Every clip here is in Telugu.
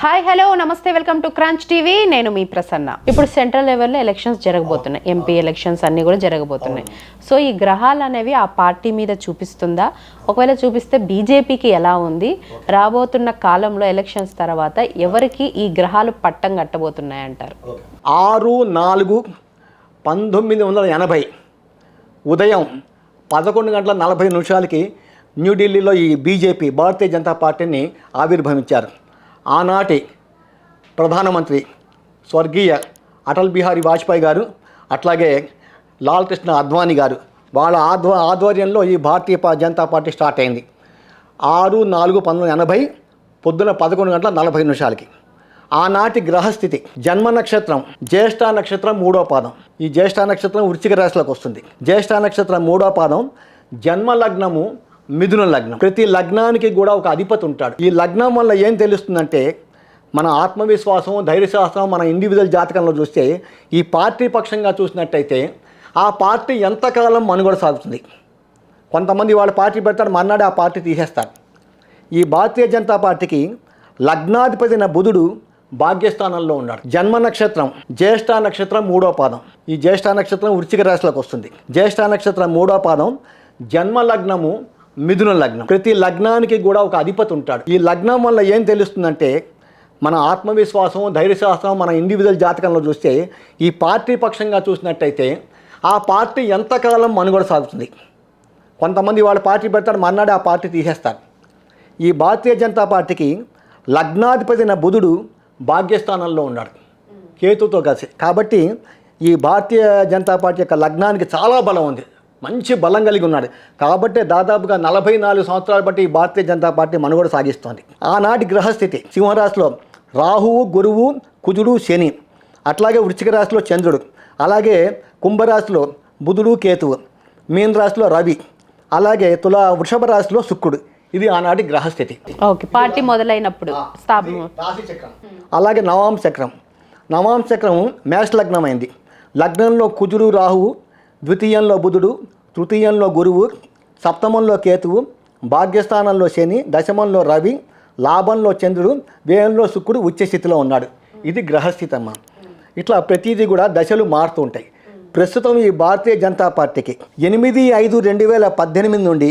హాయ్ హలో నమస్తే వెల్కమ్ టు క్రంచ్ టీవీ. నేను మీ ప్రసన్న. ఇప్పుడు సెంట్రల్ లెవెల్లో ఎలక్షన్స్ జరగబోతున్నాయి. ఎంపీ ఎలక్షన్స్ అన్నీ కూడా జరగబోతున్నాయి. సో ఈ గ్రహాలు అనేవి ఆ పార్టీ మీద చూపిస్తుందా? ఒకవేళ చూపిస్తే బీజేపీకి ఎలా ఉంది? రాబోతున్న కాలంలో ఎలక్షన్స్ తర్వాత ఎవరికి ఈ గ్రహాలు పట్టం కట్టబోతున్నాయి అంటారు? ఆరు నాలుగు పంతొమ్మిది వందల ఎనభై. ఉదయం పదకొండు గంటల నలభై నిమిషాలకి న్యూఢిల్లీలో ఈ బీజేపీ భారతీయ జనతా పార్టీని ఆవిర్భవించారు. ఆనాటి ప్రధానమంత్రి స్వర్గీయ అటల్ బిహారీ వాజ్పేయి గారు అట్లాగే లాల్ కృష్ణ అద్వానీ గారు వాళ్ళ ఆధ్వ ఆధ్వర్యంలో ఈ భారతీయ జనతా పార్టీ స్టార్ట్ అయింది. ఆరు నాలుగు పంతొమ్మిది ఎనభై పొద్దున పదకొండు గంటల నలభై నిమిషాలకి. ఆనాటి గ్రహస్థితి జన్మ నక్షత్రం జ్యేష్ఠ నక్షత్రం మూడో పాదం. ఈ జ్యేష్ఠ నక్షత్రం వృచ్చిక రాశిలోకి వస్తుంది. జ్యేష్ఠ నక్షత్రం మూడో పాదం జన్మ లగ్నము మిథున లగ్నం. ప్రతి లగ్నానికి కూడా ఒక అధిపతి ఉంటాడు. ఈ లగ్నం వల్ల ఏం తెలుస్తుందంటే మన ఆత్మవిశ్వాసం ధైర్యశాస్త్రం మన ఇండివిజువల్ జాతకంలో చూస్తే ఈ పార్టీ పక్షంగా చూసినట్టయితే ఆ పార్టీ ఎంతకాలం మనుగడ సాగుతుంది? కొంతమంది వాళ్ళ పార్టీ పెడతారు మన్నాడే ఆ పార్టీ తీసేస్తారు. ఈ భారతీయ జనతా పార్టీకి లగ్నాధిపతి అయిన బుధుడు భాగ్యస్థానంలో ఉన్నాడు. జన్మ నక్షత్రం జ్యేష్ఠ నక్షత్రం మూడో పాదం. ఈ జ్యేష్ఠ నక్షత్రం వృశ్చిక రాశిలోకి వస్తుంది. జ్యేష్ఠ నక్షత్రం మూడో పాదం జన్మ లగ్నము మిథున లగ్నం. ప్రతి లగ్నానికి కూడా ఒక అధిపతి ఉంటాడు. ఈ లగ్నం వల్ల ఏం తెలుస్తుందంటే మన ఆత్మవిశ్వాసం ధైర్యశాస్త్రం మన ఇండివిజువల్ జాతకంలో చూస్తే ఈ పార్టీ పక్షంగా చూసినట్టయితే ఆ పార్టీ ఎంతకాలం మనుగడ సాగుతుంది? కొంతమంది వాళ్ళ పార్టీ పెడతారు మన్నాడే ఆ పార్టీ తీసేస్తారు. ఈ భారతీయ జనతా పార్టీకి లగ్నాధిపతి అయిన బుధుడు భాగ్యస్థానంలో ఉన్నాడు. కేతుతో కలిసి. కాబట్టి ఈ భారతీయ జనతా పార్టీ యొక్క లగ్నానికి చాలా బలం ఉంది. మంచి బలం కలిగి ఉన్నాడు. కాబట్టి దాదాపుగా నలభై నాలుగు సంవత్సరాలు బట్టి ఈ భారతీయ జనతా పార్టీ మనుగడ సాగిస్తోంది. ఆనాటి గ్రహస్థితి సింహరాశిలో రాహువు గురువు కుజుడు శని అట్లాగే వృశ్చిక రాశిలో చంద్రుడు అలాగే కుంభరాశిలో బుధుడు కేతువు మీన రాశిలో రవి అలాగే తుల వృషభ రాశిలో శుక్రుడు. ఇది ఆనాటి గ్రహస్థితి. ఓకే పార్టీ మొదలైనప్పుడు అలాగే నవాంశ చక్రం. నవాంశ చక్రం మేష లగ్నం అయింది లగ్నంలో కుజుడు రాహువు ద్వితీయంలో బుధుడు తృతీయంలో గురువు సప్తమంలో కేతువు భాగ్యస్థానంలో శని దశమంలో రవి లాభంలో చంద్రుడు వ్యయంలో శుక్రుడు ఉచ్చస్థితిలో ఉన్నాడు. ఇది గ్రహస్థితి అమ్మ ఇట్లా ప్రతిదీ కూడా దశలు మారుతూ ఉంటాయి. ప్రస్తుతం ఈ భారతీయ జనతా పార్టీకి ఎనిమిది ఐదు రెండు వేల పద్దెనిమిది నుండి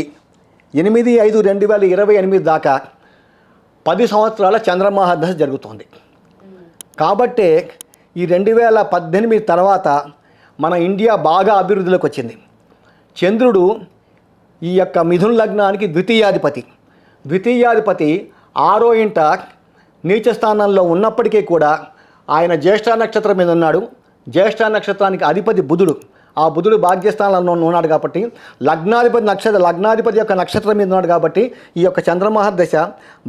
ఎనిమిది ఐదు రెండు వేల ఇరవై ఎనిమిది దాకా పది సంవత్సరాల చంద్రమహాదశ జరుగుతోంది. కాబట్టే ఈ రెండు వేల పద్దెనిమిది తర్వాత మన ఇండియా బాగా అభివృద్ధిలోకి వచ్చింది. చంద్రుడు ఈ యొక్క మిథున లగ్నానికి ద్వితీయాధిపతి. ద్వితీయాధిపతి ఆరో ఇంట నీచ స్థానంలో ఉన్నప్పటికీ కూడా ఆయన జ్యేష్ఠ నక్షత్రం మీద ఉన్నాడు. జ్యేష్ఠ నక్షత్రానికి అధిపతి బుధుడు. ఆ బుధుడు భాగ్యస్థానంలో ఉన్నాడు కాబట్టి లగ్నాధిపతి నక్షత్ర లగ్నాధిపతి యొక్క నక్షత్రం మీద ఉన్నాడు కాబట్టి ఈ యొక్క చంద్రమహర్దశ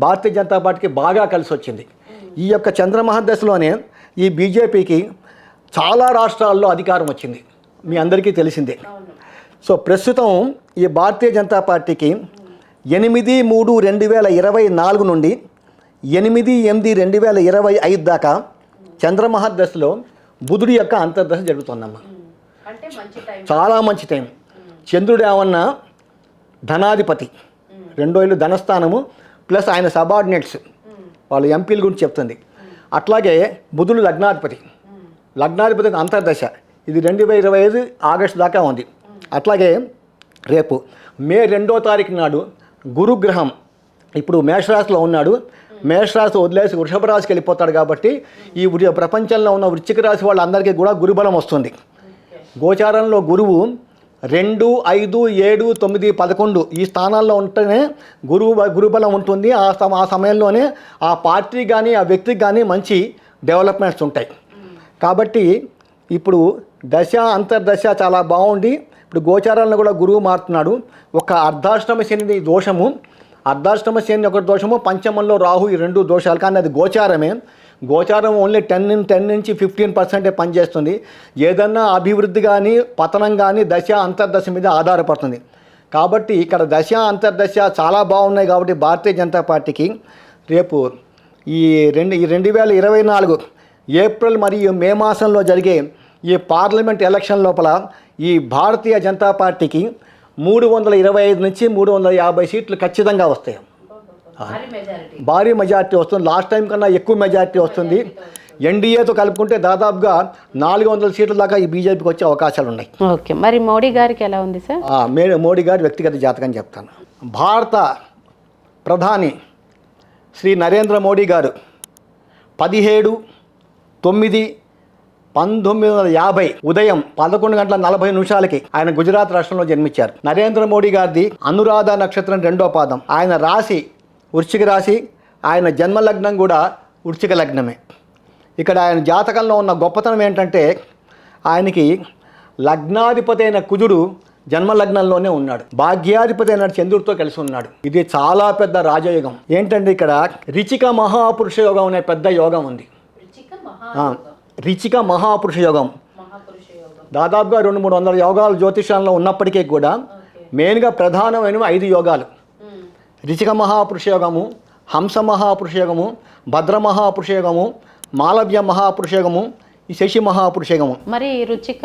భారతీయ జనతా పార్టీకి బాగా కలిసి వచ్చింది ఈ యొక్క చంద్రమహర్దశలోనే ఈ బీజేపీకి చాలా రాష్ట్రాల్లో అధికారం వచ్చింది. మీ అందరికీ తెలిసిందే. సో ప్రస్తుతం ఈ భారతీయ జనతా పార్టీకి ఎనిమిది మూడు రెండు వేల ఇరవై నాలుగు నుండి ఎనిమిది ఎనిమిది రెండు వేల ఇరవై ఐదు దాకా చంద్రమహర్దశలో బుధుడి యొక్క అంతర్దశ జరుగుతుందమ్మా. చాలా మంచి టైం. చంద్రుడు ఏమన్నా ధనాధిపతి రెండో ఇల్లు ధనస్థానము ప్లస్ ఆయన సబార్డినేట్స్ వాళ్ళ ఎంపీల గురించి చెప్తుంది. అట్లాగే బుధుడు లగ్నాధిపతి. లగ్నాధిపతి అంతర్దశ. ఇది రెండు వేల ఇరవై ఐదు ఆగస్టు దాకా ఉంది. అట్లాగే రేపు మే రెండో తారీఖు నాడు గురుగ్రహం. ఇప్పుడు మేషరాశిలో ఉన్నాడు. మేషరాశి వదిలేసి వృషభ రాశికి వెళ్ళిపోతాడు కాబట్టి ఈ ప్రపంచంలో ఉన్న వృశ్చిక రాశి వాళ్ళందరికీ కూడా గురుబలం వస్తుంది. గోచారంలో గురువు రెండు ఐదు ఏడు తొమ్మిది పదకొండు ఈ స్థానాల్లో ఉంటేనే గురువు గురుబలం ఉంటుంది. ఆ సమ ఆ సమయంలోనే ఆ పార్టీ కానీ ఆ వ్యక్తికి కానీ మంచి డెవలప్మెంట్స్ ఉంటాయి. కాబట్టి ఇప్పుడు దశ అంతర్దశ చాలా బాగుండి ఇప్పుడు గోచారాలను కూడా గురువు మారుతున్నాడు. ఒక అర్ధాష్టమ శని దోషము. అర్ధాష్టమ శని ఒక దోషము పంచమంలో రాహు ఈ రెండు దోషాలు. కానీ అది గోచారమే. గోచారం ఓన్లీ టెన్ టెన్ నుంచి ఫిఫ్టీన్ పర్సెంటే పనిచేస్తుంది. ఏదన్నా అభివృద్ధి కానీ పతనం కానీ దశ అంతర్దశ మీద ఆధారపడుతుంది. కాబట్టి ఇక్కడ దశ అంతర్దశ చాలా బాగున్నాయి కాబట్టి భారతీయ జనతా పార్టీకి రేపు ఈ రెండు ఈ రెండు వేల ఇరవై నాలుగు ఏప్రిల్ మరియు మే మాసంలో జరిగే ఈ పార్లమెంట్ ఎలక్షన్ లోపల ఈ భారతీయ జనతా పార్టీకి మూడు వందల ఇరవై ఐదు నుంచి మూడు వందల యాభై సీట్లు ఖచ్చితంగా వస్తాయి. భారీ మెజారిటీ. వస్తుంది. లాస్ట్ టైం కన్నా ఎక్కువ మెజారిటీ వస్తుంది. ఎన్డీఏతో కలుపుకుంటే దాదాపుగా నాలుగు వందల సీట్ల దాకా ఈ బీజేపీకి వచ్చే అవకాశాలు ఉన్నాయి. ఓకే. మరి మోడీ గారికి ఎలా ఉంది సార్? మోడీ గారి వ్యక్తిగత జాతకం చెప్తాను. భారత ప్రధాని శ్రీ నరేంద్ర మోడీ గారు పదిహేడు తొమ్మిది పంతొమ్మిది వందల యాభై ఉదయం పదకొండు గంటల నలభై నిమిషాలకి ఆయన గుజరాత్ రాష్ట్రంలో జన్మించారు. నరేంద్ర మోడీ గారిది అనురాధ నక్షత్రం రెండో పాదం. ఆయన రాశి వృశ్చిక రాశి ఆయన జన్మ లగ్నం కూడా వృశ్చిక లగ్నమే. ఇక్కడ ఆయన జాతకంలో ఉన్న గొప్పతనం ఏంటంటే ఆయనకి లగ్నాధిపతి అయిన కుజుడు జన్మ లగ్నంలోనే ఉన్నాడు. భాగ్యాధిపతి అయిన చంద్రుడితో కలిసి ఉన్నాడు. ఇది చాలా పెద్ద రాజయోగం. ఏంటంటే ఇక్కడ రిచిక మహాపురుష యోగం అనే పెద్ద యోగం ఉంది. రిచిక మహాపురుష యోగం. దాదాపుగా రెండు మూడు వందల యోగాలు జ్యోతిషంలో ఉన్నప్పటికీ కూడా మెయిన్గా ప్రధానమైనవి ఐదు యోగాలు. రిచిక మహాపురుష యోగము హంస మహాపురుష యోగము భద్ర మహాపురుష యోగము మాలవ్య మహాపురుష యోగము ఈ శశి మహాపురుష యోగము. మరి రుచిక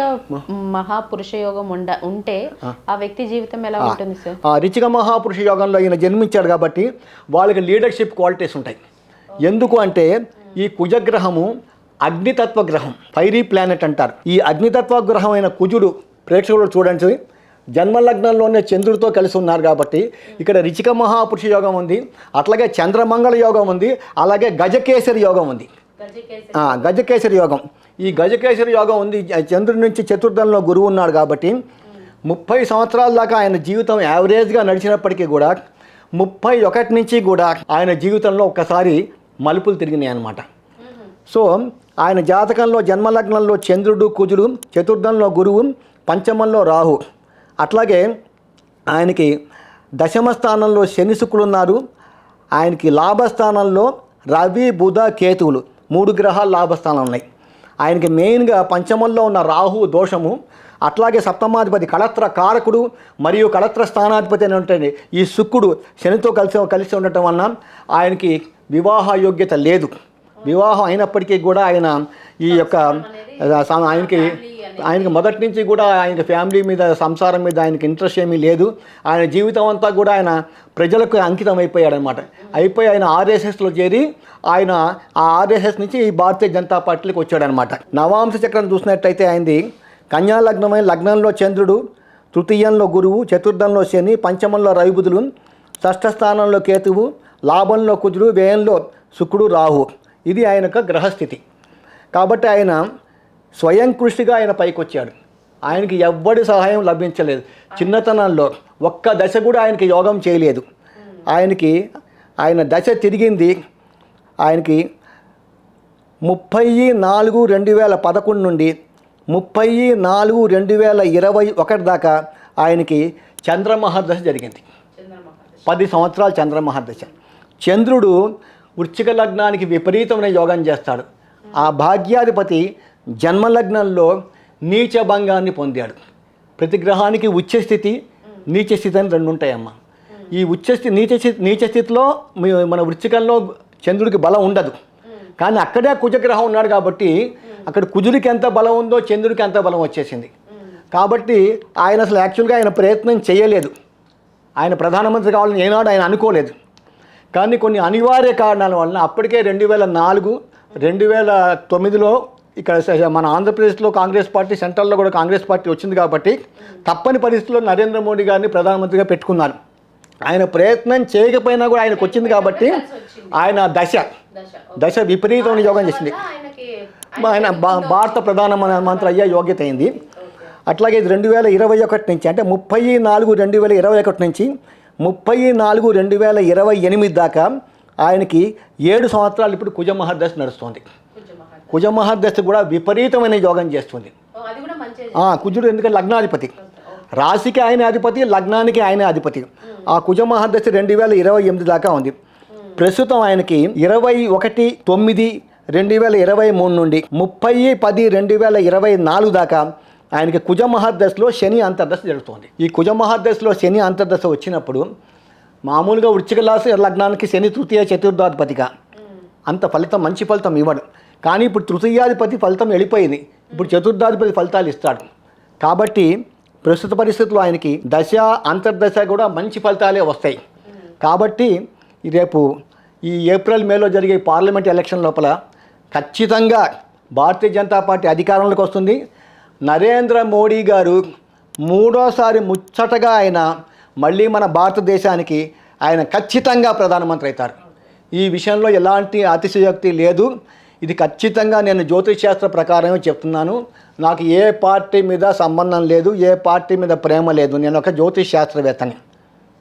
మహాపురుష యోగం ఉండ ఉంటే ఆ. వ్యక్తి జీవితం ఎలా ఉంటుంది సార్? ఆ రిచిక మహాపురుష యోగంలో ఈయన జన్మించాడు కాబట్టి వాళ్ళకి లీడర్షిప్ క్వాలిటీస్ ఉంటాయి. ఎందుకు అంటే ఈ కుజగ్రహము అగ్నితత్వ గ్రహం ఫైరీ ప్లానెట్ అంటారు. ఈ అగ్నితత్వ గ్రహం అయిన కుజుడు ప్రేక్షకులు చూడండి. జన్మలగ్నంలోనే చంద్రుడితో కలిసి ఉన్నారు కాబట్టి ఇక్కడ రిచిక మహాపురుష యోగం ఉంది అట్లాగే చంద్రమంగళ యోగం ఉంది అలాగే గజకేసరి యోగం ఉంది. గజకేసరి. యోగం. ఈ గజకేసరి యోగం ఉంది చంద్రుడి నుంచి చతుర్థంలో గురువు ఉన్నాడు కాబట్టి ముప్పై సంవత్సరాల దాకా ఆయన జీవితం యావరేజ్గా నడిచినప్పటికీ కూడా ముప్పై ఒకటి నుంచి కూడా ఆయన జీవితంలో ఒక్కసారి మలుపులు తిరిగినాయి అన్నమాట సో ఆయన జాతకంలో జన్మలగ్నంలో చంద్రుడు కుజుడు చతుర్థంలో గురువు పంచమంలో రాహు. అట్లాగే ఆయనకి దశమ స్థానంలో శని శుక్రులు ఉన్నారు ఆయనకి లాభస్థానంలో రవి బుధ కేతువులు. మూడు గ్రహాలు లాభస్థానం ఉన్నాయి. ఆయనకి మెయిన్గా పంచమంలో ఉన్న రాహు దోషము. అట్లాగే సప్తమాధిపతి కళత్ర కారకుడు మరియు కళత్ర స్థానాధిపతి అని ఉంటుంది ఈ శుక్రుడు శనితో కలిసి కలిసి ఉండటం వలన ఆయనకి వివాహ యోగ్యత లేదు. వివాహం అయినప్పటికీ కూడా ఆయన ఈ యొక్క ఆయనకి ఆయనకి మొదటి నుంచి కూడా ఆయనకి ఫ్యామిలీ మీద సంసారం మీద ఆయనకి ఇంట్రెస్ట్ ఏమీ లేదు. ఆయన జీవితం అంతా కూడా ఆయన ప్రజలకు అంకితం అయిపోయాడు అనమాట అయిపోయి ఆయన ఆర్ఎస్ఎస్లో చేరి ఆయన ఆ ఆర్ఎస్ఎస్ నుంచి ఈ భారతీయ జనతా పార్టీకి వచ్చాడనమాట. నవాంశ చక్రం చూసినట్టయితే ఆయనది కన్యా లగ్నమైన లగ్నంలో చంద్రుడు తృతీయంలో గురువు చతుర్థంలో శని పంచమంలో రవిబుధులు షష్ఠ స్థానంలో కేతువు లాభంలో కుజుడు వ్యయంలో శుక్రుడు రాహు. ఇది ఆయన యొక్క గ్రహస్థితి. కాబట్టి ఆయన స్వయం కృషిగా ఆయన పైకి వచ్చాడు ఆయనకి ఎవ్వడి సహాయం లభించలేదు. చిన్నతనంలో ఒక్క దశ కూడా ఆయనకి యోగం చేయలేదు. ఆయనకి ఆయన దశ తిరిగింది ఆయనకి ముప్పై నాలుగు రెండు వేల పదకొండు నుండి ముప్పై నాలుగు రెండు వేల ఇరవై ఒకటి దాకా ఆయనకి చంద్రమహాదశ జరిగింది. పది సంవత్సరాలు చంద్రమహాదశ చంద్రుడు వృశ్చిక లగ్నానికి విపరీతమైన యోగం చేస్తాడు. ఆ భాగ్యాధిపతి జన్మలగ్నంలో నీచ భంగాన్ని పొందాడు. ప్రతి గ్రహానికి ఉచ్చస్థితి స్థితి నీచ స్థితి అని రెండు ఉంటాయమ్మా ఈ ఉచ్చస్థి స్థితి నీచ నీచ స్థితిలో మీ- మన వృచ్చికంలో చంద్రుడికి బలం ఉండదు. కానీ అక్కడే కుజగ్రహం ఉన్నాడు కాబట్టి అక్కడ కుజుడికి ఎంత బలం ఉందో చంద్రుడికి అంత బలం వచ్చేసింది. కాబట్టి ఆయన అసలు యాక్చువల్గా ఆయన ప్రయత్నం చేయలేదు. ఆయన ప్రధానమంత్రి కావాలని ఏనాడు ఆయన అనుకోలేదు. కానీ కొన్ని అనివార్య కారణాల వలన అప్పటికే రెండు వేల నాలుగు రెండు వేల తొమ్మిదిలో ఇక్కడ మన ఆంధ్రప్రదేశ్లో కాంగ్రెస్ పార్టీ సెంట్రల్లో కూడా కాంగ్రెస్ పార్టీ వచ్చింది కాబట్టి తప్పని పరిస్థితుల్లో నరేంద్ర మోడీ గారిని ప్రధానమంత్రిగా పెట్టుకున్నారు. ఆయన ప్రయత్నం చేయకపోయినా కూడా ఆయనకు వచ్చింది కాబట్టి ఆయన దశ దశ విపరీతమైన యోగం చేసింది. ఆయన భా- భారత ప్రధాన మంత్రి అయ్యే యోగ్యత అయింది. అట్లాగే రెండు వేల ఇరవై ఒకటి నుంచి అంటే ముప్పై నాలుగు రెండు వేల ఇరవై ఒకటి నుంచి ముప్పై నాలుగు రెండు వేల ఇరవై ఎనిమిది దాకా ఆయనకి ఏడు సంవత్సరాలు ఇప్పుడు కుజ మహర్దశ నడుస్తుంది. కుజ మహర్దశ కూడా విపరీతమైన యోగం చేస్తుంది. కుజుడు ఎందుకంటే లగ్నాధిపతి. రాశికి ఆయన అధిపతి లగ్నానికి ఆయన అధిపతి. ఆ కుజ మహర్దశ రెండు వేల ఇరవై ఎనిమిది దాకా ఉంది. ప్రస్తుతం ఆయనకి ఇరవై ఒకటి తొమ్మిది రెండు వేల ఇరవై మూడు నుండి ముప్పై పది రెండు వేల ఇరవై నాలుగు దాకా ఆయనకి కుజ మహాదశలో శని అంతర్దశ జరుగుతుంది. ఈ కుజ మహాదశలో శని అంతర్దశ వచ్చినప్పుడు మామూలుగా వృశ్చిక రాశి లగ్నానికి శని తృతీయ చతుర్థాధిపతిగా. అంత ఫలితం మంచి ఫలితం ఇవ్వడు. కానీ ఇప్పుడు తృతీయాధిపతి ఫలితం వెళ్ళిపోయింది. ఇప్పుడు చతుర్థాధిపతి ఫలితాలు ఇస్తాడు. కాబట్టి ప్రస్తుత పరిస్థితుల్లో ఆయనకి దశ అంతర్దశ కూడా మంచి ఫలితాలే వస్తాయి. కాబట్టి రేపు ఈ ఏప్రిల్ మేలో జరిగే పార్లమెంట్ ఎలక్షన్ లోపల ఖచ్చితంగా భారతీయ జనతా పార్టీ అధికారంలోకి వస్తుంది. నరేంద్ర మోడీ గారు మూడోసారి ముచ్చటగా ఆయన మళ్ళీ మన భారతదేశానికి ఆయన ఖచ్చితంగా ప్రధానమంత్రి అవుతారు. ఈ విషయంలో ఎలాంటి అతిశయోక్తి లేదు. ఇది ఖచ్చితంగా నేను జ్యోతిష్ శాస్త్ర ప్రకారమే చెప్తున్నాను. నాకు ఏ పార్టీ మీద సంబంధం లేదు ఏ పార్టీ మీద ప్రేమ లేదు. నేను ఒక జ్యోతిష్ శాస్త్రవేత్తని